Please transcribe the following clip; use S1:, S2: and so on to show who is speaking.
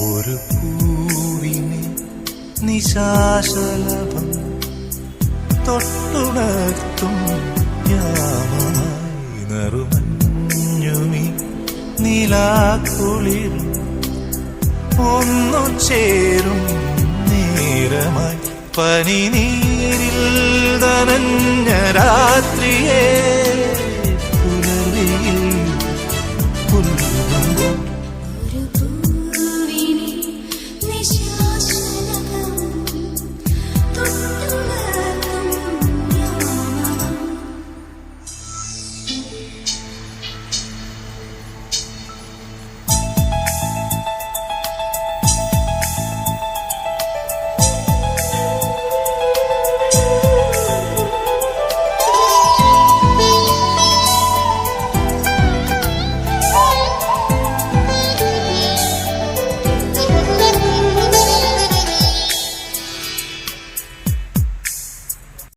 S1: ഒരു പൂവിനെ നിശാശലഭം തൊട്ടുണർത്തും യാമായി നറുമഞ്ഞുമി നിലാക്കുളിർ ഒന്നു ചേരും നേരമായി പനി നീരിൽ നനഞ്ഞ രാത്രിയേ.